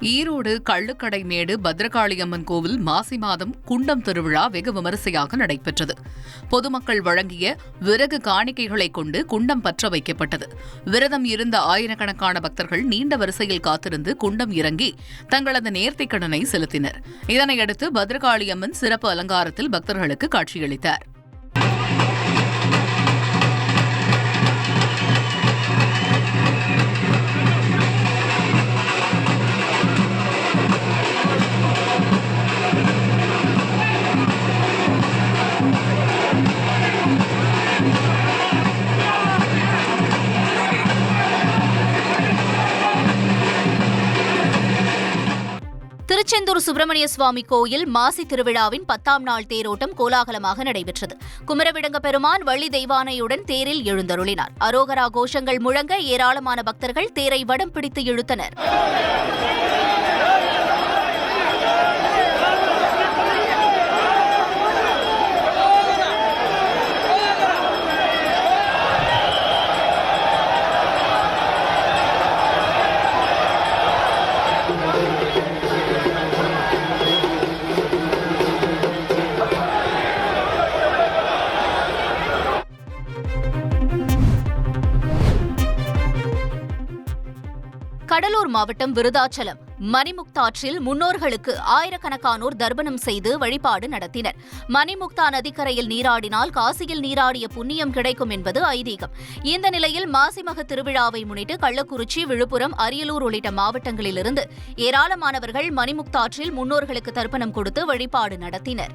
ஈரோடு கள்ளுக்கடை மேடு பத்ரகாளியம்மன் கோவில் மாசி மாதம் குண்டம் திருவிழா வெகு விமரிசையாக நடைபெற்றது. பொதுமக்கள் வழங்கிய விறகு காணிக்கைகளை கொண்டு குண்டம் பற்ற வைக்கப்பட்டது. விரதம் இருந்த ஆயிரக்கணக்கான பக்தர்கள் நீண்ட வரிசையில் காத்திருந்து குண்டம் இறங்கி தங்களது நேர்த்திக் கடனை செலுத்தினர். இதனையடுத்து பத்ரகாளியம்மன் சிறப்பு அலங்காரத்தில் பக்தர்களுக்கு காட்சியளித்தார். திருச்செந்தூர் சுப்பிரமணிய சுவாமி கோயில் மாசி திருவிழாவின் பத்தாம் நாள் தேரோட்டம் கோலாகலமாக நடைபெற்றது. குமரவிடங்க பெருமான் வள்ளி தெய்வானையுடன் தேரில் எழுந்தருளினார். அரோகரா கோஷங்கள் முழங்க ஏராளமான பக்தர்கள் தேரை வடம் பிடித்து இழுத்தனர். கடலூர் மாவட்டம் விருதாச்சலம் மணிமுக்தாற்றில் முன்னோர்களுக்கு ஆயிரக்கணக்கானோர் தர்ப்பணம் செய்து வழிபாடு நடத்தினர். மணிமுக்தா நதிக்கரையில் நீராடினால் காசியில் நீராடிய புண்ணியம் கிடைக்கும் என்பது ஐதீகம். இந்த நிலையில் மாசிமக திருவிழாவை முன்னிட்டு கள்ளக்குறிச்சி விழுப்புரம் அரியலூர் உள்ளிட்ட மாவட்டங்களிலிருந்து ஏராளமானவர்கள் மணிமுக்தாற்றில் முன்னோர்களுக்கு தர்ப்பணம் கொடுத்து வழிபாடு நடத்தினர்.